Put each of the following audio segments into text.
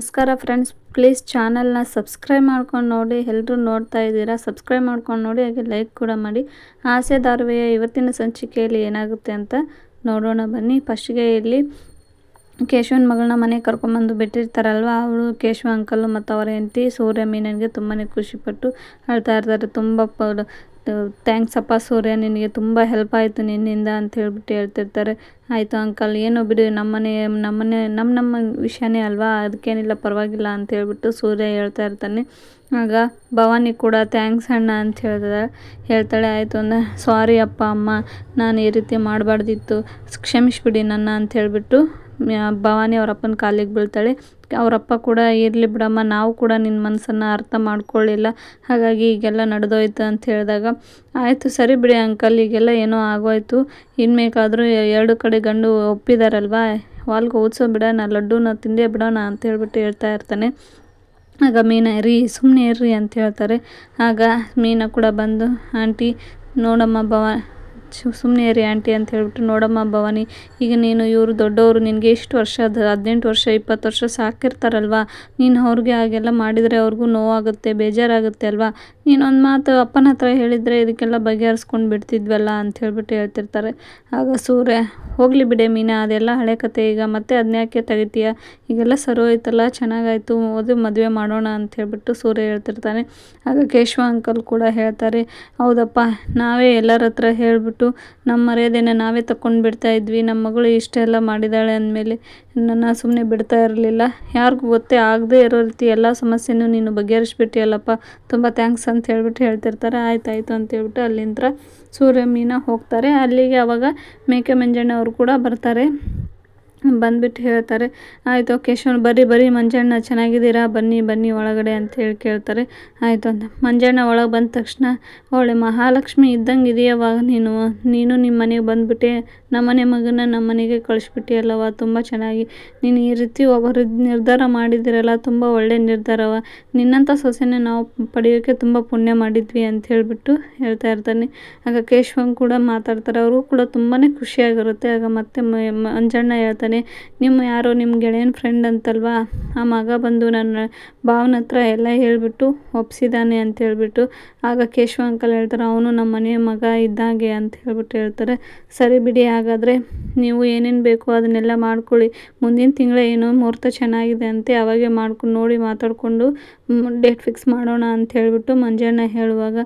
ನಮಸ್ಕಾರ friends please ಚಾನಲ್ನ subscribe ಮಾಡ್ಕೊಂಡು ನೋಡಿ. ಎಲ್ಲರೂ ನೋಡ್ತಾ ಇದ್ದೀರಾ? ಸಬ್ಸ್ಕ್ರೈಬ್ ಮಾಡ್ಕೊಂಡು ನೋಡಿ. ಹಾಗೆ ಲೈಕ್ ಕೂಡ ಮಾಡಿ. ಆಸೆ ದಾರ್ವೆಯ ಇವತ್ತಿನ ಸಂಚಿಕೆಯಲ್ಲಿ ಏನಾಗುತ್ತೆ ಅಂತ ನೋಡೋಣ. ಬನ್ನಿ. ಫಸ್ಟ್ಗೆ ಇಲ್ಲಿ ಕೇಶವನ ಮಗಳನ್ನ ಮನೆಗೆ ಕರ್ಕೊಂಬಂದು ಬಿಟ್ಟಿರ್ತಾರಲ್ವ? ಅವಳು ಕೇಶವ ಅಂಕಲ್ ಮತ್ತು ಅವರ ಹೆಂಡತಿ ಸೂರ್ಯ ಮೀನನಿಗೆ ತುಂಬಾ ಖುಷಿಪಟ್ಟು ಹೇಳ್ತಾ ಇರ್ತಾರೆ. ತುಂಬ ಪ ಥ್ಯಾಂಕ್ಸ್ ಅಪ್ಪ ಸೂರ್ಯ, ನಿನಗೆ ತುಂಬ ಹೆಲ್ಪ್ ಆಯಿತು ನಿನ್ನಿಂದ ಅಂತ ಹೇಳ್ಬಿಟ್ಟು ಹೇಳ್ತಿರ್ತಾರೆ. ಆಯಿತು ಅಂಕಲ್ ಏನೋ ಬಿಡಿ, ನಮ್ಮನೆ ನಮ್ಮನೆ ನಮ್ಮ ನಮ್ಮ ವಿಷಯನೇ ಅಲ್ವಾ? ಅದಕ್ಕೇನಿಲ್ಲ, ಪರವಾಗಿಲ್ಲ ಅಂತ ಹೇಳ್ಬಿಟ್ಟು ಸೂರ್ಯ ಹೇಳ್ತಾ ಇರ್ತಾನೆ. ಆಗ ಭವಾನಿ ಕೂಡ ಥ್ಯಾಂಕ್ಸ್ ಅಣ್ಣ ಅಂತ ಹೇಳ್ತಾಳೆ ಹೇಳ್ತಾಳೆ. ಆಯಿತು ಅಂದರೆ ಸಾರಿ ಅಪ್ಪ ಅಮ್ಮ, ನಾನು ಈ ರೀತಿ ಮಾಡಬಾರ್ದಿತ್ತು. ಕ್ಷಮಿಸ್ಬಿಡಿ ನನ್ನ ಅಂತ ಹೇಳಿಬಿಟ್ಟು ಭವಾನಿ ಅವರಪ್ಪನ ಕಾಲಿಗೆ ಬೀಳ್ತಾಳೆ. ಅವರಪ್ಪ ಕೂಡ ಇರಲಿ ಬಿಡಮ್ಮ, ನಾವು ಕೂಡ ನಿನ್ನ ಮನಸ್ಸನ್ನು ಅರ್ಥ ಮಾಡ್ಕೊಳ್ಳಿಲ್ಲ ಹಾಗಾಗಿ ಈಗೆಲ್ಲ ನಡೆದೋಯ್ತು ಅಂತ ಹೇಳಿದಾಗ, ಆಯಿತು ಸರಿ ಬಿಡಿ ಅಂಕಲ್, ಈಗೆಲ್ಲ ಏನೋ ಆಗೋಯ್ತು. ಇನ್ಮೇಕಾದರೂ ಎರಡು ಕಡೆ ಗಂಡು ಒಪ್ಪಿದಾರಲ್ವಾ? ವಾಲ್ಗೆ ಓದಿಸೋ ಬಿಡೋಣ ನಾ ತಿಂದೇ ಬಿಡೋಣ ಅಂತ ಹೇಳ್ಬಿಟ್ಟು ಹೇಳ್ತಾ ಇರ್ತಾನೆ. ಆಗ ಮೀನಾ ರೀ ಸುಮ್ಮನೆ ಇರ್ರಿ ಅಂತ ಹೇಳ್ತಾರೆ. ಆಗ ಮೀನಾ ಕೂಡ ಬಂದು, ಆಂಟಿ, ನೋಡಮ್ಮ ಭವ ಸುಮ್ಮನೆ ರೀ ಆಂಟಿ ಅಂತ ಹೇಳ್ಬಿಟ್ಟು ನೋಡಮ್ಮ ಭವಾನಿ, ಈಗ ನೀನು ಇವರು ದೊಡ್ಡವರು, ನಿನಗೆ ಎಷ್ಟು ವರ್ಷ ಹದಿನೆಂಟು ವರ್ಷ, ಇಪ್ಪತ್ತು ವರ್ಷ ಸಾಕಿರ್ತಾರಲ್ವ? ನೀನು ಅವ್ರಿಗೆ ಹಾಗೆಲ್ಲ ಮಾಡಿದರೆ ಅವ್ರಿಗೂ ನೋವಾಗುತ್ತೆ, ಬೇಜಾರಾಗುತ್ತೆ ಅಲ್ವಾ? ನೀನೊಂದು ಮಾತು ಅಪ್ಪನ ಹತ್ರ ಹೇಳಿದರೆ ಇದಕ್ಕೆಲ್ಲ ಬಗೆಹರಿಸ್ಕೊಂಡು ಬಿಡ್ತಿದ್ವಲ್ಲ ಅಂತ ಹೇಳ್ಬಿಟ್ಟು ಹೇಳ್ತಿರ್ತಾರೆ. ಆಗ ಸೂರ್ಯ, ಹೋಗಲಿ ಬಿಡೆ ಮೀನಾ, ಅದೆಲ್ಲ ಹಳೆ ಕತೆ, ಈಗ ಮತ್ತೆ ಅದನ್ಯಾಕೆ ತೆಗಿತೀಯ? ಈಗೆಲ್ಲ ಸರಿ ಹೋಯ್ತಲ್ಲ, ಚೆನ್ನಾಗಾಯಿತು ಓದಿ ಮದುವೆ ಮಾಡೋಣ ಅಂತ ಹೇಳ್ಬಿಟ್ಟು ಸೂರ್ಯ ಹೇಳ್ತಿರ್ತಾನೆ. ಆಗ ಕೇಶವ ಅಂಕಲ್ ಕೂಡ ಹೇಳ್ತಾರೆ, ಹೌದಪ್ಪ, ನಾವೇ ಎಲ್ಲರ ಹತ್ರ ಹೇಳಿಬಿಟ್ಟು ನಮ್ಮ ಮರ್ಯಾದೆನ ನಾವೇ ತಗೊಂಡು ಬಿಡ್ತಾ ಇದ್ವಿ. ನಮ್ಮ ಮಗಳು ಇಷ್ಟೆಲ್ಲ ಮಾಡಿದ್ದಾಳೆ ಅಂದಮೇಲೆ ನನ್ನ ಸುಮ್ಮನೆ ಬಿಡ್ತಾ ಇರಲಿಲ್ಲ. ಯಾರಿಗೂ ಗೊತ್ತೇ ಆಗದೇ ಇರೋ ರೀತಿ ಎಲ್ಲ ಸಮಸ್ಯೆನೂ ನೀನು ಬಗೆಹರಿಸ್ಬಿಟ್ಟಿಯಲ್ಲಪ್ಪ. ತುಂಬ ಥ್ಯಾಂಕ್ಸ್ ಅಂತ ಹೇಳ್ಬಿಟ್ಟು ಹೇಳ್ತಿರ್ತಾರೆ. ಆಯ್ತಾಯಿತು ಅಂತ ಹೇಳ್ಬಿಟ್ಟು ಅಲ್ಲಿಂದ ಸೂರ್ಯ ಮೀನ ಹೋಗ್ತಾರೆ. ಅಲ್ಲಿಗೆ ಅವಾಗ ಮೇಕೆ ಮಂಜಣ್ಣ ಅವರು ಕೂಡ ಬರ್ತಾರೆ. ಬಂದ್ಬಿಟ್ಟು ಹೇಳ್ತಾರೆ, ಆಯಿತು ಕೇಶವನ್ ಬರ್ರಿ ಬರ್ರಿ, ಮಂಜಣ್ಣ, ಚೆನ್ನಾಗಿದ್ದೀರಾ? ಬನ್ನಿ ಬನ್ನಿ ಒಳಗಡೆ ಅಂತ ಹೇಳಿ ಕೇಳ್ತಾರೆ. ಆಯಿತು ಅಂತ. ಮಂಜಣ್ಣ ಒಳಗೆ ಬಂದ ತಕ್ಷಣ, ಒಳ್ಳೆ ಮಹಾಲಕ್ಷ್ಮಿ ಇದ್ದಂಗೆ ಇದೆಯವಾಗ ನೀನು. ನೀನು ನಿಮ್ಮ ಮನೆಗೆ ಬಂದುಬಿಟ್ಟೆ ನಮ್ಮನೆ ಮಗನ ನಮ್ಮ ಮನೆಗೆ ಕಳಿಸ್ಬಿಟ್ಟಿಯಲ್ಲವ ತುಂಬ ಚೆನ್ನಾಗಿ. ನೀನು ಈ ರೀತಿ ಒಬ್ಬರು ನಿರ್ಧಾರ ಮಾಡಿದ್ದೀರಲ್ಲ, ತುಂಬ ಒಳ್ಳೆ ನಿರ್ಧಾರವ ನಿನ್ನಂಥ ಸೊಸೆನೆ ನಾವು ಪಡೆಯೋಕ್ಕೆ ತುಂಬ ಪುಣ್ಯ ಮಾಡಿದ್ವಿ ಅಂತ ಹೇಳಿಬಿಟ್ಟು ಹೇಳ್ತಾ ಇರ್ತಾನೆ. ಆಗ ಕೇಶವನ್ ಕೂಡ ಮಾತಾಡ್ತಾರೆ. ಅವರು ಕೂಡ ತುಂಬಾ ಖುಷಿಯಾಗಿರುತ್ತೆ. ಆಗ ಮತ್ತೆ ಮಂಜಣ್ಣ ಹೇಳ್ತಾನೆ ನಿಮ್ಮ ಯಾರೋ ನಿಮ್ಮ ಗೆಳೆಯನ ಫ್ರೆಂಡ್ ಅಂತಲ್ವಾ? ಆ ಮಗ ಬಂದು ನನ್ನ ಭಾವನ ಹತ್ರ ಎಲ್ಲ ಹೇಳಿಬಿಟ್ಟು ಒಪ್ಸಿದ್ದಾನೆ ಅಂತ ಹೇಳಿಬಿಟ್ಟು, ಆಗ ಕೇಶವ ಅಂಕಲ್ ಹೇಳ್ತಾರೆ, ಅವನು ನಮ್ಮ ಮನೆಯ ಮಗ ಇದ್ದಾಗೆ ಅಂತ ಹೇಳ್ಬಿಟ್ಟು ಹೇಳ್ತಾರೆ. ಸರಿ ಬಿಡಿ, ಹಾಗಾದರೆ ನೀವು ಏನೇನು ಬೇಕೋ ಅದನ್ನೆಲ್ಲ ಮಾಡ್ಕೊಳ್ಳಿ. ಮುಂದಿನ ತಿಂಗಳ ಏನೋ ಮುಹೂರ್ತ ಚೆನ್ನಾಗಿದೆ ಅಂತೆ, ಅವಾಗೆ ಮಾಡ್ಕೊಂಡು ನೋಡಿ ಮಾತಾಡಿಕೊಂಡು ಡೇಟ್ ಫಿಕ್ಸ್ ಮಾಡೋಣ ಅಂತ ಹೇಳಿಬಿಟ್ಟು ಮಂಜಣ್ಣ ಹೇಳುವಾಗ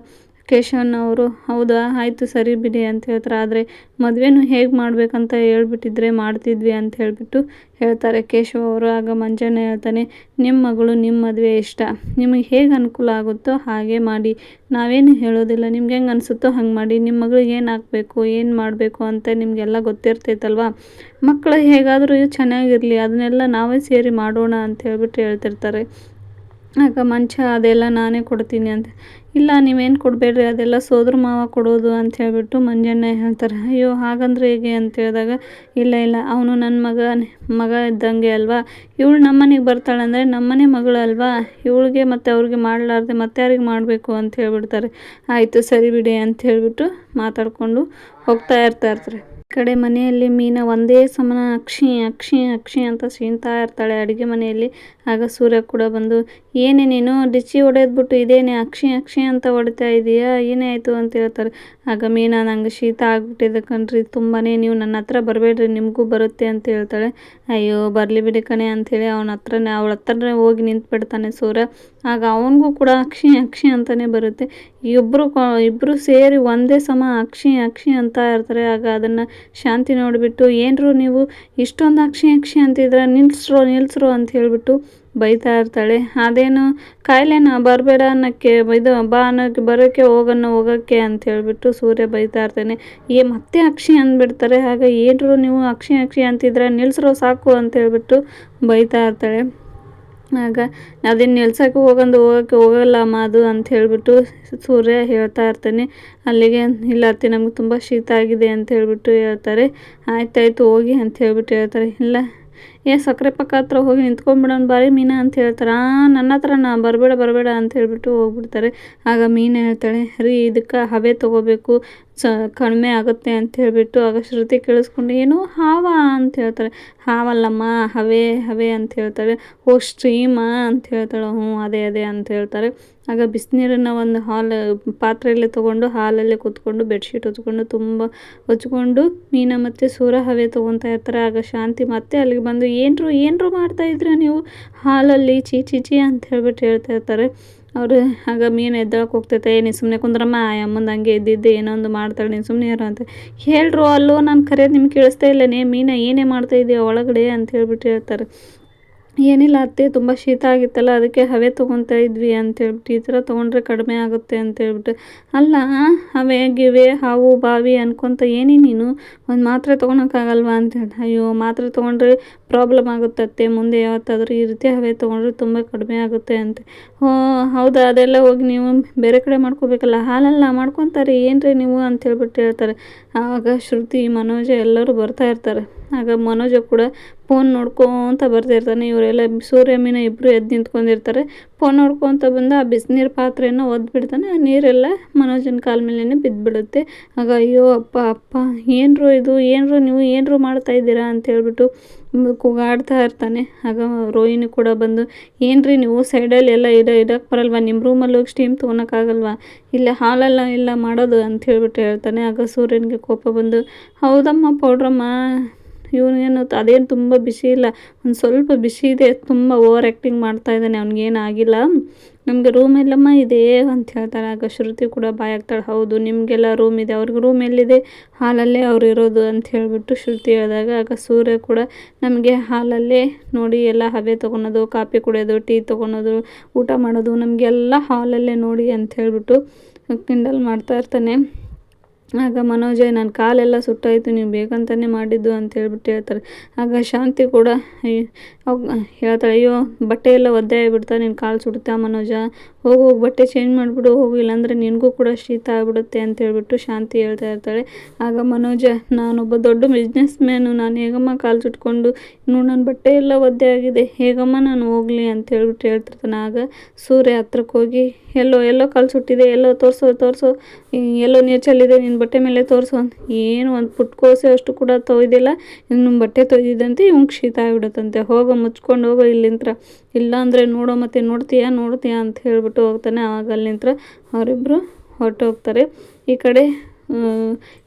ಕೇಶವನ್ ಅವರು, ಹೌದಾ? ಆಯಿತು, ಸರಿ ಬಿಡಿ ಅಂತ ಹೇಳ್ತಾರೆ. ಆದರೆ ಮದುವೆನೂ ಹೇಗೆ ಮಾಡಬೇಕಂತ ಹೇಳ್ಬಿಟ್ಟಿದ್ರೆ ಮಾಡ್ತಿದ್ವಿ ಅಂತ ಹೇಳಿಬಿಟ್ಟು ಹೇಳ್ತಾರೆ ಕೇಶವ ಅವರು. ಆಗ ಮಂಜಣ್ಣ ಹೇಳ್ತಾನೆ ನಿಮ್ಮ ಮಗಳು ನಿಮ್ಮ ಮದುವೆ ಇಷ್ಟ. ನಿಮಗೆ ಹೇಗೆ ಅನುಕೂಲ ಆಗುತ್ತೋ ಹಾಗೆ ಮಾಡಿ. ನಾವೇನು ಹೇಳೋದಿಲ್ಲ. ನಿಮ್ಗೆ ಹೆಂಗೆ ಅನಿಸುತ್ತೋ ಹಂಗೆ ಮಾಡಿ. ನಿಮ್ಮ ಮಗಳಿಗೆ ಏನು ಹಾಕಬೇಕು ಏನು ಮಾಡಬೇಕು ಅಂತ ನಿಮಗೆಲ್ಲ ಗೊತ್ತಿರ್ತೈತಲ್ವ? ಮಕ್ಕಳು ಹೇಗಾದರೂ ಚೆನ್ನಾಗಿರಲಿ. ಅದನ್ನೆಲ್ಲ ನಾವೇ ಸೇರಿ ಮಾಡೋಣ ಅಂತ ಹೇಳ್ಬಿಟ್ಟು ಹೇಳ್ತಿರ್ತಾರೆ. ಆಗ ಮಂಚ ಅದೆಲ್ಲ ನಾನೇ ಕೊಡ್ತೀನಿ ಅಂತ ಇಲ್ಲ, ನೀವೇನು ಕೊಡಬೇಡ್ರಿ, ಅದೆಲ್ಲ ಸೋದ್ರ ಮಾವ ಕೊಡೋದು ಅಂತ ಹೇಳಿಬಿಟ್ಟು ಮಂಜಣ್ಣ ಹೇಳ್ತಾರೆ. ಅಯ್ಯೋ, ಹಾಗಂದ್ರೆ ಹೇಗೆ ಅಂತ ಹೇಳಿದಾಗ, ಇಲ್ಲ ಇಲ್ಲ, ಅವನು ನನ್ನ ಮಗ ಮಗ ಇದ್ದಂಗೆ ಅಲ್ವಾ? ಇವಳು ನಮ್ಮನೆಗೆ ಬರ್ತಾಳಂದರೆ ನಮ್ಮನೆ ಮಗಳು ಅಲ್ವಾ? ಇವಳಿಗೆ ಮತ್ತು ಅವ್ರಿಗೆ ಮಾಡಲಾರ್ದೆ ಮತ್ತೆ ಯಾರಿಗೆ ಮಾಡಬೇಕು ಅಂತ ಹೇಳ್ಬಿಡ್ತಾರೆ. ಆಯಿತು, ಸರಿ ಬಿಡಿ ಅಂತ ಹೇಳಿಬಿಟ್ಟು ಮಾತಾಡಿಕೊಂಡು ಹೋಗ್ತಾ ಇರ್ತಾ ಇರ್ತಾರೆ. ಕಡೆ ಮನೆಯಲ್ಲಿ ಮೀನ ಒಂದೇ ಸಮನ ಅಕ್ಷಿ ಅಕ್ಷಿ ಅಕ್ಷಿ ಅಂತ ಸೀನ್ತಾ ಇರ್ತಾಳೆ ಅಡುಗೆ ಮನೆಯಲ್ಲಿ. ಆಗ ಸೂರ್ಯ ಕೂಡ ಬಂದು, ಏನೇ ನೀನು, ಡಿಚ್ಚಿ ಹೊಡೆದ್ಬಿಟ್ಟು ಇದೇನೆ ಅಕ್ಷಿ ಅಕ್ಷಿ ಅಂತ ಹೊಡಿತಾ ಇದೀಯಾ? ಏನೇ ಆಯಿತು ಅಂತ ಹೇಳ್ತಾರೆ. ಆಗ ಮೀನಾ ನಂಗೆ ಶೀತ ಆಗ್ಬಿಟ್ಟಿದೆ ಕಣ್ರಿ ತುಂಬಾ ನೀವು ನನ್ನ ಹತ್ರ ಬರಬೇಡ್ರಿ, ನಿಮಗೂ ಬರುತ್ತೆ ಅಂತ ಹೇಳ್ತಾಳೆ. ಅಯ್ಯೋ, ಬರಲಿ ಬಿಡಿ ಕಣೆ ಅಂಥೇಳಿ ಅವನ ಹತ್ರನೇ, ಅವಳ ಹತ್ರನೇ ಹೋಗಿ ನಿಂತ್ಬಿಡ್ತಾನೆ ಸೂರ್ಯ. ಆಗ ಅವನಿಗೂ ಕೂಡ ಅಕ್ಷಿ ಅಕ್ಷಿ ಅಂತಲೇ ಬರುತ್ತೆ. ಇಬ್ಬರು ಇಬ್ಬರು ಸೇರಿ ಒಂದೇ ಸಮ ಅಕ್ಷಿ ಅಕ್ಷಿ ಅಂತ ಇರ್ತಾರೆ ಆಗ ಅದನ್ನು ಶಾಂತಿ ನೋಡಿಬಿಟ್ಟು, ಏನರು ನೀವು ಇಷ್ಟೊಂದು ಅಕ್ಷಿ ಅಕ್ಷಿ ಅಂತಿದ್ರೆ ನಿಲ್ಸ್ರೋ ನಿಲ್ಲಿಸ್ರೋ ಅಂತ ಹೇಳಿಬಿಟ್ಟು ಬೈತಾ ಇರ್ತಾಳೆ. ಅದೇನು ಕಾಯಿಲೆನ? ಬರಬೇಡ ಅನ್ನೋಕ್ಕೆ ಇದು ಬಾ ಅನ್ನೋಕ್ಕೆ ಬರೋಕ್ಕೆ ಹೋಗೋಣ ಹೋಗೋಕ್ಕೆ ಅಂತ ಹೇಳಿಬಿಟ್ಟು ಸೂರ್ಯ ಬೈತಾ ಇರ್ತಾನೆ. ಏ, ಮತ್ತೆ ಅಕ್ಷಿ ಅಂದ್ಬಿಡ್ತಾರೆ. ಆಗ ಏನರು ನೀವು ಅಕ್ಷಿ ಅಕ್ಷಿ ಅಂತಿದ್ರೆ ನಿಲ್ಸ್ರೋ ಸಾಕು ಅಂತ ಹೇಳ್ಬಿಟ್ಟು ಬೈತಾ ಇರ್ತಾಳೆ. ಆಗ ಅದನ್ನು ನಿಲ್ಸೋಕ್ಕೆ ಹೋಗಂದು ಹೋಗೋಕ್ಕೆ ಹೋಗಲ್ಲಮ್ಮ ಅದು ಅಂತ ಹೇಳಿಬಿಟ್ಟು ಸೂರ್ಯ ಹೇಳ್ತಾ ಇರ್ತಾನೆ. ಅಲ್ಲಿಗೆ, ಇಲ್ಲ ಅತ್ತೆ, ನಮ್ಗೆ ತುಂಬ ಶೀತ ಆಗಿದೆ ಅಂತ ಹೇಳಿಬಿಟ್ಟು ಹೇಳ್ತಾರೆ. ಆಯ್ತಾಯ್ತು, ಹೋಗಿ ಅಂತ ಹೇಳ್ಬಿಟ್ಟು ಹೇಳ್ತಾರೆ. ಇಲ್ಲ ಏ ಸಕ್ಕರೆ ಪಕ್ಕ ಹತ್ರ ಹೋಗಿ ನಿಂತ್ಕೊಂಡ್ಬಿಡೋಣ ಬಾರಿ ಮೀನಾ ಅಂತ ಹೇಳ್ತಾರೆ. ಆ, ನನ್ನ ಹತ್ರ ನಾ ಬರಬೇಡ ಬರಬೇಡ ಅಂತ ಹೇಳ್ಬಿಟ್ಟು ಹೋಗ್ಬಿಡ್ತಾರೆ. ಆಗ ಮೀನು ಹೇಳ್ತಾಳೆ, ರೀ, ಇದಕ್ಕೆ ಹವೆ ತೊಗೋಬೇಕು, ಸ, ಕಡಿಮೆ ಆಗುತ್ತೆ ಅಂತ ಹೇಳಿಬಿಟ್ಟು ಆಗ ಶ್ರುತಿ ಕೇಳಿಸ್ಕೊಂಡು, ಏನು ಹಾವ ಅಂತ ಹೇಳ್ತಾರೆ ಹಾವಲ್ಲಮ್ಮ, ಹವೆ ಹವೆ ಅಂತ ಹೇಳ್ತಾಳೆ. ಓ, ಸ್ಟ್ರೀಮಾ ಅಂತ ಹೇಳ್ತಾಳೆ. ಹ್ಞೂ, ಅದೇ ಅದೇ ಅಂತ ಹೇಳ್ತಾರೆ. ಆಗ ಬಿಸಿನೀರನ್ನ ಒಂದು ಹಾಲ್, ಪಾತ್ರೆಯಲ್ಲಿ ತೊಗೊಂಡು ಹಾಲಲ್ಲೇ ಕೂತ್ಕೊಂಡು ಬೆಡ್ಶೀಟ್ ಹೊಚ್ಕೊಂಡು ತುಂಬ ಹೊಚ್ಕೊಂಡು ಮೀನ ಮತ್ತು ಸೂರ ಹವೆ ತೊಗೊತಾ ಇರ್ತಾರೆ. ಆಗ ಶಾಂತಿ ಮತ್ತೆ ಅಲ್ಲಿಗೆ ಬಂದು, ಏನ್ರು ಏನ್ರು ಮಾಡ್ತಾ ಇದ್ರ ನೀವು? ಹಾಲಲ್ಲಿ ಚೀ ಚೀ ಚೀ ಅಂತ ಹೇಳ್ಬಿಟ್ಟು ಹೇಳ್ತಾ ಇರ್ತಾರೆ. ಅವರು ಆಗ ಮೀನು ಎದ್ದಳಕ್ಕೆ ಹೋಗ್ತೈತೆ ನೀನು ಸುಮ್ಮನೆ ಕುಂದ್ರಮ್ಮ ಅಮ್ಮಂದು ಹಂಗೆ ಇದ್ದಿದ್ದೆ ಏನೋ ಒಂದು ಮಾಡ್ತಾಳೆ, ನೀನು ಸುಮ್ಮನೆ ಇರೋ ಅಂತ. ಹೇಳ್ರು, ಅಲ್ಲೋ, ನಾನು ಕರೆಯೋದು ನಿಮ್ಗೆ ಕೇಳಿಸ್ತಾ ಇಲ್ಲ ನೀ ಮೀನ ಏನೇ ಮಾಡ್ತಾ ಇದೆಯಾ ಒಳಗಡೆ ಅಂತ ಹೇಳ್ಬಿಟ್ಟು ಹೇಳ್ತಾರೆ. ಏನಿಲ್ಲ ಅತ್ತೆ, ತುಂಬ ಶೀತ ಆಗಿತ್ತಲ್ಲ, ಅದಕ್ಕೆ ಹವೆ ತೊಗೊತಾ ಇದ್ವಿ ಅಂತ ಹೇಳ್ಬಿಟ್ಟು, ಈ ಥರ ತೊಗೊಂಡ್ರೆ ಕಡಿಮೆ ಆಗುತ್ತೆ ಅಂತ ಹೇಳ್ಬಿಟ್ಟು. ಅಲ್ಲ, ಹವೆ, ಗಿವೆ, ಹಾವು, ಬಾವಿ ಅನ್ಕೊತ ಏನೇ ನೀನು, ಒಂದು ಮಾತ್ರೆ ತೊಗೊಳಕ್ಕಾಗಲ್ವಾ ಅಂತ ಹೇಳಿ, ಅಯ್ಯೋ, ಮಾತ್ರೆ ತೊಗೊಂಡ್ರೆ ಪ್ರಾಬ್ಲಮ್ ಆಗುತ್ತೆ ಅತ್ತೆ, ಮುಂದೆ ಯಾವತ್ತಾದರೂ ಈ ರೀತಿ ಹವೆ ತೊಗೊಂಡ್ರೆ ತುಂಬ ಕಡಿಮೆ ಆಗುತ್ತೆ ಅಂತ. ಹೋ ಹೌದಾ, ಅದೆಲ್ಲ ಹೋಗಿ ನೀವು ಬೇರೆ ಕಡೆ ಮಾಡ್ಕೋಬೇಕಲ್ಲ, ಹಾಲಲ್ಲ ಮಾಡ್ಕೊತಾರೆ, ಏನ್ರಿ ನೀವು ಅಂತ ಹೇಳ್ಬಿಟ್ಟು ಹೇಳ್ತಾರೆ. ಆವಾಗ ಶ್ರುತಿ, ಮನೋಜ ಎಲ್ಲರೂ ಬರ್ತಾ ಇರ್ತಾರೆ. ಆಗ ಮನೋಜ ಕೂಡ ಫೋನ್ ನೋಡ್ಕೊತ ಬರ್ತಿರ್ತಾನೆ ಇವರೆಲ್ಲ ಸೂರ್ಯ ಮೀನ ಇಬ್ಬರು ಎದ್ದು ನಿಂತ್ಕೊಂಡಿರ್ತಾರೆ. ಫೋನ್ ನೋಡ್ಕೊತ ಬಂದು ಆ ಬಿಸಿನೀರು ಪಾತ್ರೆಯನ್ನು ಒದ್ಬಿಡ್ತಾನೆ. ಆ ನೀರೆಲ್ಲ ಮನೋಜನ ಕಾಲ ಮೇಲೇ ಬಿದ್ದುಬಿಡುತ್ತೆ ಆಗ ಅಯ್ಯೋ, ಅಪ್ಪ ಅಪ್ಪ, ಏನ್ರು ಇದು, ಏನ್ರು ನೀವು, ಏನ್ರು ಮಾಡ್ತಾ ಇದ್ದೀರಾ ಅಂತ ಹೇಳ್ಬಿಟ್ಟು ಕೂಗಾಡ್ತಾ ಇರ್ತಾನೆ. ಆಗ ರೋಹಿಣಿ ಕೂಡ ಬಂದು, ಏನ್ರಿ ನೀವು ಸೈಡಲ್ಲಿ ಎಲ್ಲ ಇಡ ಇಡಕ್ಕೆ ಬರಲ್ವಾ? ನಿಮ್ಮ ರೂಮಲ್ಲಿ ಹೋಗಿ ಸ್ಟೀಮ್ ತೊಗೊಳಕ್ಕಾಗಲ್ವಾ ಇಲ್ಲ, ಹಾಲೆಲ್ಲ ಇಲ್ಲ ಮಾಡೋದು ಅಂತ ಹೇಳ್ಬಿಟ್ಟು ಹೇಳ್ತಾನೆ. ಆಗ ಸೂರ್ಯನಿಗೆ ಕೋಪ ಬಂದು, ಹೌದಮ್ಮ, ಪೌಡ್ರಮ್ಮ ಇವನೇನು ಅದೇನು ತುಂಬ ಬಿಸಿ ಇಲ್ಲ. ಒಂದು ಸ್ವಲ್ಪ ಬಿಸಿ ಇದೆ. ತುಂಬ ಓವರ್ ಆ್ಯಕ್ಟಿಂಗ್ ಮಾಡ್ತಾ ಇದ್ದಾನೆ. ಅವ್ನಿಗೇನು ಆಗಿಲ್ಲ. ನಮಗೆ ರೂಮ್ ಎಲ್ಲಮ್ಮ ಇದೆ ಅಂತ ಹೇಳ್ತಾರೆ. ಆಗ ಶ್ರುತಿ ಕೂಡ ಬಾಯಾಗ್ತಾಳೆ ಹೌದು, ನಿಮಗೆಲ್ಲ ರೂಮ್ ಇದೆ. ಅವ್ರಿಗೆ ರೂಮ್ ಎಲ್ಲಿದೆ? ಹಾಲಲ್ಲೇ ಅವ್ರು ಇರೋದು ಅಂತ ಹೇಳಿಬಿಟ್ಟು ಶ್ರುತಿ ಹೇಳಿದಾಗ, ಆಗ ಸೂರ್ಯ ಕೂಡ ನಮಗೆ ಹಾಲಲ್ಲೇ ನೋಡಿ ಎಲ್ಲ ಹಬೆ ತೊಗೊಳೋದು, ಕಾಫಿ ಕುಡಿಯೋದು, ಟೀ ತೊಗೊಳೋದು, ಊಟ ಮಾಡೋದು, ನಮಗೆಲ್ಲ ಹಾಲಲ್ಲೇ ನೋಡಿ ಅಂತ ಹೇಳಿಬಿಟ್ಟು ಕಿಂಡಲ್ ಮಾಡ್ತಾ ಇರ್ತಾನೆ. ಆಗ ಮನೋಜ ನನ್ನ ಕಾಲೆಲ್ಲ ಸುಟ್ಟಾಯಿತು, ನೀವು ಬೇಕಂತಲೇ ಮಾಡಿದ್ದು ಅಂತ ಹೇಳ್ಬಿಟ್ಟು ಹೇಳ್ತಾರೆ. ಆಗ ಶಾಂತಿ ಕೂಡ ಹೇಳ್ತಾಳೆ, ಅಯ್ಯೋ, ಬಟ್ಟೆ ಎಲ್ಲ ಒದ್ದೆ ಆಗಿಬಿಡ್ತಾ ನಿನ್ನ ಕಾಲು ಸುಡ್ತಾ ಮನೋಜ? ಹೋಗು, ಹೋಗಿ, ಬಟ್ಟೆ ಚೇಂಜ್ ಮಾಡಿಬಿಡು, ಹೋಗು, ಇಲ್ಲಾಂದರೆ ನಿನಗೂ ಕೂಡ ಶೀತ ಆಗಿಬಿಡುತ್ತೆ ಅಂತ ಹೇಳ್ಬಿಟ್ಟು ಶಾಂತಿ ಹೇಳ್ತಾ ಇರ್ತಾಳೆ. ಆಗ ಮನೋಜ, ನಾನೊಬ್ಬ ದೊಡ್ಡ ಬಿಸ್ನೆಸ್ ಮ್ಯಾನು ನಾನು ಹೇಗಮ್ಮ ಕಾಲು ಸುಟ್ಕೊಂಡು, ಇನ್ನು ನನ್ನ ಬಟ್ಟೆ ಎಲ್ಲ ಒದ್ದೆ ಆಗಿದೆ, ಹೇಗಮ್ಮ ನಾನು ಹೋಗಲಿ ಅಂತ ಹೇಳ್ಬಿಟ್ಟು ಹೇಳ್ತಿರ್ತಾನೆ. ಆಗ ಸೂರ್ಯ ಹತ್ರಕ್ಕೆ ಹೋಗಿ, ಎಲ್ಲೋ ಎಲ್ಲೋ ಕಾಲು ಸುಟ್ಟಿದೆ, ಎಲ್ಲೋ, ತೋರಿಸೋ ತೋರಿಸೋ, ಎಲ್ಲೋ ನೀರು ಚೆಲ್ಲಿದೆ ಬಟ್ಟೆ ಮೇಲೆ ತೋರಿಸು ಅಂತ. ಏನು ಒಂದು ಪುಟ್ಕೋಸೆ ಅಷ್ಟು ಕೂಡ ತೊಯ್ದಿಲ್ಲ. ಇನ್ನು ಬಟ್ಟೆ ತೊಯ್ದಿದ್ದಂತೆ ಇವಂಗೆ ಶೀತ ಆಗಿಬಿಡುತ್ತಂತೆ. ಹೋಗೋ, ಮುಚ್ಕೊಂಡು ಹೋಗೋ ಇಲ್ಲಿಂತ್ರ. ಇಲ್ಲ ಅಂದರೆ ನೋಡೋ, ಮತ್ತೆ ನೋಡ್ತೀಯಾ ನೋಡ್ತೀಯಾ ಅಂತ ಹೇಳ್ಬಿಟ್ಟು ಹೋಗ್ತಾನೆ. ಆಗ ಅಲ್ಲಿಂತ್ರ ಅವರಿಬ್ಬರು ಹೊರಟೋಗ್ತಾರೆ. ಈ ಕಡೆ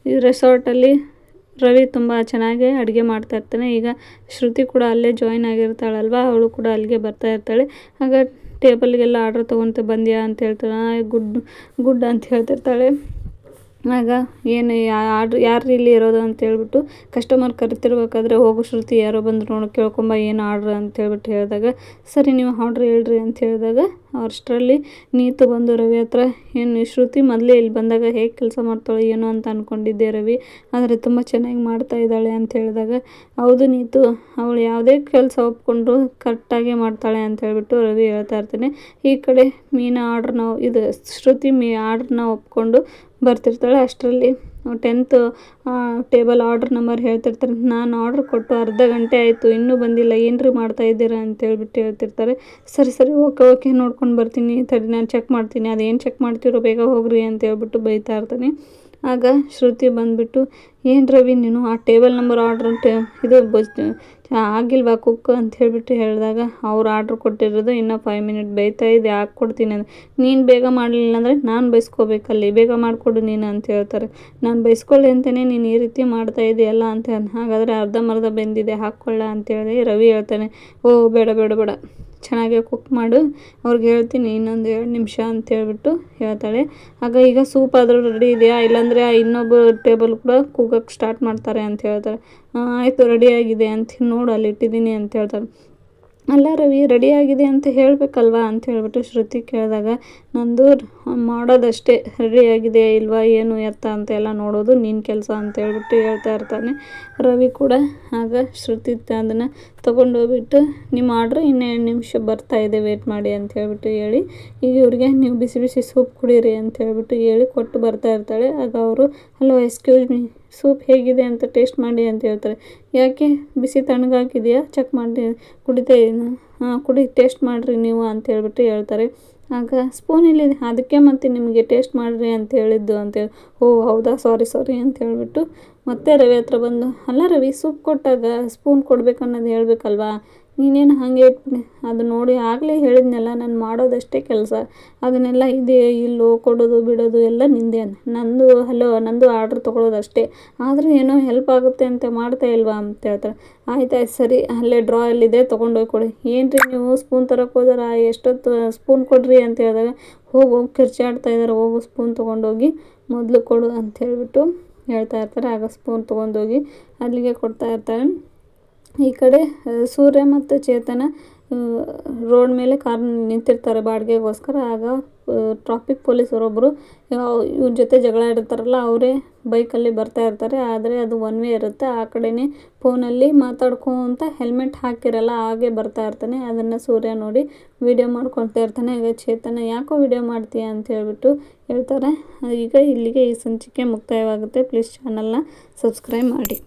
ಈ ರೆಸಾರ್ಟಲ್ಲಿ ರವಿ ತುಂಬ ಚೆನ್ನಾಗಿ ಅಡುಗೆ ಮಾಡ್ತಾ ಇರ್ತಾನೆ. ಈಗ ಶ್ರುತಿ ಕೂಡ ಅಲ್ಲೇ ಜಾಯಿನ್ ಆಗಿರ್ತಾಳಲ್ವ? ಅವಳು ಕೂಡ ಅಲ್ಲಿಗೆ ಬರ್ತಾ ಇರ್ತಾಳೆ. ಆಗ ಟೇಬಲ್ಗೆಲ್ಲ ಆರ್ಡ್ರ್ ತೊಗೊತ ಬಂದ್ಯಾ ಅಂತ ಹೇಳ್ತಾಳೆ. ಗುಡ್ ಗುಡ್ ಅಂತ ಹೇಳ್ತಿರ್ತಾಳೆ. ಆಗ ಏನು ಆರ್ಡ್ರ್ ಯಾರು ಇಲ್ಲಿ ಇರೋದು ಅಂತ ಹೇಳ್ಬಿಟ್ಟು ಕಸ್ಟಮರ್ ಕರಿತಿರ್ಬೇಕಾದ್ರೆ ಹೋಗು ಶ್ರುತಿ, ಯಾರೋ ಬಂದರು ನೋಡಿ, ಕೇಳ್ಕೊಂಬ ಏನು ಆರ್ಡ್ರ್ ಅಂತ ಹೇಳ್ಬಿಟ್ಟು ಹೇಳಿದಾಗ, ಸರಿ ನೀವು ಆರ್ಡ್ರ್ ಹೇಳ್ರಿ ಅಂತ ಹೇಳಿದಾಗ ಅಷ್ಟರಲ್ಲಿ ನೀತು ಬಂದು, ರವಿ ಹತ್ರ, ಏನು ಶ್ರುತಿ ಮೊದಲೇ ಇಲ್ಲಿ ಬಂದಾಗ ಹೇಗೆ ಕೆಲಸ ಮಾಡ್ತಾಳೆ ಏನೋ ಅಂತ ಅಂದ್ಕೊಂಡಿದ್ದೆ ರವಿ, ಆದರೆ ತುಂಬ ಚೆನ್ನಾಗಿ ಮಾಡ್ತಾ ಇದ್ದಾಳೆ ಅಂತ ಹೇಳಿದಾಗ, ಹೌದು ನೀತು, ಅವಳು ಯಾವುದೇ ಕೆಲಸ ಒಪ್ಕೊಂಡು ಕರೆಕ್ಟಾಗಿ ಮಾಡ್ತಾಳೆ ಅಂತ ಹೇಳ್ಬಿಟ್ಟು ರವಿ ಹೇಳ್ತಾ ಇರ್ತಾನೆ. ಈ ಕಡೆ ಮೀನಾ ಆರ್ಡ್ರನ್ನ, ಇದು ಶ್ರುತಿ ಮೀ ಆರ್ಡ್ರನ್ನ ಒಪ್ಕೊಂಡು ಬರ್ತಿರ್ತಾಳೆ ಅಷ್ಟರಲ್ಲಿ. ಟೆಂತ್ ಟೇಬಲ್ ಆರ್ಡ್ರ್ ನಂಬರ್ ಹೇಳ್ತಿರ್ತಾರೆ. ನಾನು ಆರ್ಡ್ರ್ ಕೊಟ್ಟು ಅರ್ಧ ಗಂಟೆ ಆಯಿತು, ಇನ್ನೂ ಬಂದಿಲ್ಲ, ಏನ್ರಿ ಮಾಡ್ತಾ ಇದ್ದೀರಾ? ಅಂತ ಹೇಳ್ಬಿಟ್ಟು ಹೇಳ್ತಿರ್ತಾರೆ. ಸರಿ ಸರಿ, ಓಕೆ ಓಕೆ, ನೋಡ್ಕೊಂಡು ಬರ್ತೀನಿ. ತಡಿ, ನಾನು ಚೆಕ್ ಮಾಡ್ತೀನಿ. ಅದೇನು ಚೆಕ್ ಮಾಡ್ತೀರೋ ಬೇಗ ಹೋಗ್ರಿ ಅಂತ ಹೇಳ್ಬಿಟ್ಟು ಬೈತಾ ಇರ್ತಾನೆ. ಆಗ ಶ್ರುತಿ ಬಂದುಬಿಟ್ಟು, ಏನು ರವಿ, ನೀನು ಆ ಟೇಬಲ್ ನಂಬರ್ ಆರ್ಡ್ರ್ ಟೇ ಇದು ಬಸ್ ಆಗಿಲ್ವಾ ಕುಕ್ ಅಂತ ಹೇಳಿಬಿಟ್ಟು ಹೇಳಿದಾಗ, ಅವ್ರು ಆರ್ಡ್ರ್ ಕೊಟ್ಟಿರೋದು ಇನ್ನೂ ಫೈವ್ ಮಿನಿಟ್ ಬೇಯ್ತಾ ಇದೆ ಕೊಡ್ತೀನಿ ಅಂದರೆ ನೀನು ಬೇಗ ಮಾಡಲಿಲ್ಲ ಅಂದರೆ ನಾನು ಬೈಸ್ಕೋಬೇಕಲ್ಲಿ, ಬೇಗ ಮಾಡಿಕೊಡು ನೀನು ಅಂತ ಹೇಳ್ತಾರೆ. ನಾನು ಬೈಸ್ಕೊಳ್ಳಿ ಅಂತಲೇ ನೀನು ಈ ರೀತಿ ಮಾಡ್ತಾ ಇದೆಯಲ್ಲ ಅಂತ ಹಾಗಾದರೆ ಅರ್ಧಂಬರ್ಧ ಬೆಂದಿದೆ, ಹಾಕ್ಕೊಳ್ಳ ಅಂತೇಳಿ ರವಿ ಹೇಳ್ತಾನೆ, ಓ, ಬೇಡ ಬೇಡ ಬೇಡ. ಚೆನ್ನಾಗೆ ಕುಕ್ ಮಾಡು. ಅವ್ರಿಗೆ ಹೇಳ್ತೀನಿ, ಇನ್ನೊಂದು ಎರಡು ನಿಮಿಷ ಅಂತ ಹೇಳ್ಬಿಟ್ಟು ಹೇಳ್ತಾಳೆ. ಆಗ ಈಗ ಸೂಪ್ ಆದರೂ ರೆಡಿ ಇದೆಯಾ? ಇಲ್ಲಾಂದರೆ ಇನ್ನೊಬ್ಬ ಟೇಬಲ್ ಕೂಡ ಕೂಗಕ್ಕೆ ಸ್ಟಾರ್ಟ್ ಮಾಡ್ತಾರೆ ಅಂತ ಹೇಳ್ತಾರೆ. ಆಯಿತು ರೆಡಿಯಾಗಿದೆ ಅಂತ ನೋಡು, ಅಲ್ಲಿ ಇಟ್ಟಿದ್ದೀನಿ ಅಂತ ಹೇಳ್ತಾರೆ. ಅಲ್ಲ ರವಿ ರೆಡಿಯಾಗಿದೆ ಅಂತ ಹೇಳಬೇಕಲ್ವಾ ಅಂತ ಹೇಳ್ಬಿಟ್ಟು ಶ್ರುತಿ ಕೇಳಿದಾಗ, ನಂದು ಮಾಡೋದಷ್ಟೇ ರೆಡಿಯಾಗಿದೆ ಇಲ್ವಾ, ಏನು ಎತ್ತ ಅಂತ ಎಲ್ಲ ನೋಡೋದು ನಿನ್ನ ಕೆಲಸ ಅಂತ ಹೇಳ್ಬಿಟ್ಟು ಹೇಳ್ತಾ ಇರ್ತಾನೆ. ರವಿ ಕೂಡ ಆಗ ಶ್ರುತಿ ಅದನ್ನು ತೊಗೊಂಡೋಗ್ಬಿಟ್ಟು, ನಿಮ್ಮ ಆರ್ಡ್ರ್ ಇನ್ನೂ ಎರಡು ನಿಮಿಷ ಬರ್ತಾ ಇದೆ ವೇಟ್ ಮಾಡಿ ಅಂತ ಹೇಳ್ಬಿಟ್ಟು ಹೇಳಿ, ಈಗ ಇವ್ರಿಗೆ ನೀವು ಬಿಸಿ ಬಿಸಿ ಸೂಪ್ ಕುಡೀರಿ ಅಂತ ಹೇಳ್ಬಿಟ್ಟು ಹೇಳಿ ಕೊಟ್ಟು ಬರ್ತಾ ಇರ್ತಾಳೆ. ಆಗ ಅವರು ಹಲೋ ಎಕ್ಸ್ಕ್ಯೂಸ್ ಮೀ ಸೂಪ್ ಹೇಗಿದೆ ಅಂತ ಟೇಸ್ಟ್ ಮಾಡಿ ಅಂತ ಹೇಳ್ತಾರೆ. ಯಾಕೆ? ಬಿಸಿ ತಣ್ಣಗಾಕಿದೆಯಾ ಚೆಕ್ ಮಾಡಿ. ಕುಡಿತಾ ಹಾಂ, ಕುಡಿ, ಟೇಸ್ಟ್ ಮಾಡಿರಿ ನೀವು ಅಂತ ಹೇಳ್ಬಿಟ್ಟು ಹೇಳ್ತಾರೆ. ಆಗ ಸ್ಪೂನ್ ಇಲ್ಲಿದೆ ಅದಕ್ಕೆ ಮತ್ತೆ ನಿಮಗೆ ಟೇಸ್ಟ್ ಮಾಡಿರಿ ಅಂತ ಹೇಳಿದ್ದು ಅಂತೇಳಿ ಓ, ಹೌದಾ? ಸಾರಿ ಸಾರಿ ಅಂತ ಹೇಳ್ಬಿಟ್ಟು ಮತ್ತೆ ರವಿ ಹತ್ರ ಬಂದು, ಅಲ್ಲ ರವಿ, ಸೂಪ್ ಕೊಟ್ಟಾಗ ಸ್ಪೂನ್ ಕೊಡ್ಬೇಕು ಅನ್ನೋದು ಹೇಳ್ಬೇಕಲ್ವಾ? ನೀನೇನು ಹಾಗೆ ಇಟ್ಬಿಡಿ ಅದು ನೋಡಿ ಆಗಲೇ ಹೇಳಿದ್ನಲ್ಲ, ನಾನು ಮಾಡೋದಷ್ಟೇ ಕೆಲಸ. ಅದನ್ನೆಲ್ಲ ಇದೆ, ಇಲ್ಲೋ, ಕೊಡೋದು, ಬಿಡೋದು ಎಲ್ಲ ನಿಂದೆ ನಂದು, ಹಲೋ, ನಂದು ಆರ್ಡ್ರ್ ತೊಗೊಳೋದಷ್ಟೇ. ಆದರೂ ಏನೋ ಹೆಲ್ಪ್ ಆಗುತ್ತೆ ಅಂತ ಮಾಡ್ತಾ ಇಲ್ವಾ ಅಂತ ಹೇಳ್ತಾರೆ ಆಯ್ತಾ ಸರಿ, ಅಲ್ಲೇ ಡ್ರಾ ಎಲ್ಲಿದೆ ತೊಗೊಂಡೋಗಿ ಕೊಡಿ. ಏನ್ರಿ ನೀವು ಸ್ಪೂನ್ ತರಕ್ಕೆ ಹೋದಾರ? ಎಷ್ಟೊತ್ತು ಸ್ಪೂನ್ ಕೊಡ್ರಿ ಅಂತ ಹೇಳಿದಾಗ, ಹೋಗಿ ಹೋಗಿ ಕಿರ್ಚಾಡ್ತಾ ಇದ್ದಾರೆ ಹೋಗು ಸ್ಪೂನ್ ತೊಗೊಂಡೋಗಿ ಮೊದಲು ಕೊಡು ಅಂತ ಹೇಳಿಬಿಟ್ಟು ಹೇಳ್ತಾ ಇರ್ತಾರೆ. ಆಗ ಸ್ಪೂನ್ ತೊಗೊಂಡೋಗಿ ಅಲ್ಲಿಗೆ ಕೊಡ್ತಾ ಇರ್ತಾರೆ ಈ ಕಡೆ ಸೂರ್ಯ ಮತ್ತು ಚೇತನ ರೋಡ್ ಮೇಲೆ ಕಾರ್ ನಿಂತಿರ್ತಾರೆ ಬಾಡಿಗೆಗೋಸ್ಕರ. ಆಗ ಟ್ರಾಫಿಕ್ ಪೊಲೀಸರೊಬ್ಬರು ಇವ್ರ ಜೊತೆ ಜಗಳ ಆಡಿರ್ತಾರಲ್ಲ ಅವರೇ ಬೈಕಲ್ಲಿ ಬರ್ತಾ ಇರ್ತಾರೆ. ಆದರೆ ಅದು ಒನ್ ವೇ ಇರುತ್ತೆ. ಆ ಕಡೆನೇ ಫೋನಲ್ಲಿ ಮಾತಾಡ್ಕೊಂತ ಹೆಲ್ಮೆಟ್ ಹಾಕಿರಲ್ಲ, ಹಾಗೆ ಬರ್ತಾ ಇರ್ತಾನೆ. ಅದನ್ನು ಸೂರ್ಯ ನೋಡಿ ವಿಡಿಯೋ ಮಾಡ್ಕೊಳ್ತಾ ಇರ್ತಾನೆ. ಈಗ ಚೇತನ, ಯಾಕೋ ವಿಡಿಯೋ ಮಾಡ್ತೀಯ? ಅಂತ ಹೇಳ್ಬಿಟ್ಟು ಹೇಳ್ತಾರೆ. ಈಗ ಇಲ್ಲಿಗೆ ಈ ಸಂಚಿಕೆ ಮುಕ್ತಾಯವಾಗುತ್ತೆ. ಪ್ಲೀಸ್ ಚಾನಲ್ನ ಸಬ್ಸ್ಕ್ರೈಬ್ ಮಾಡಿ.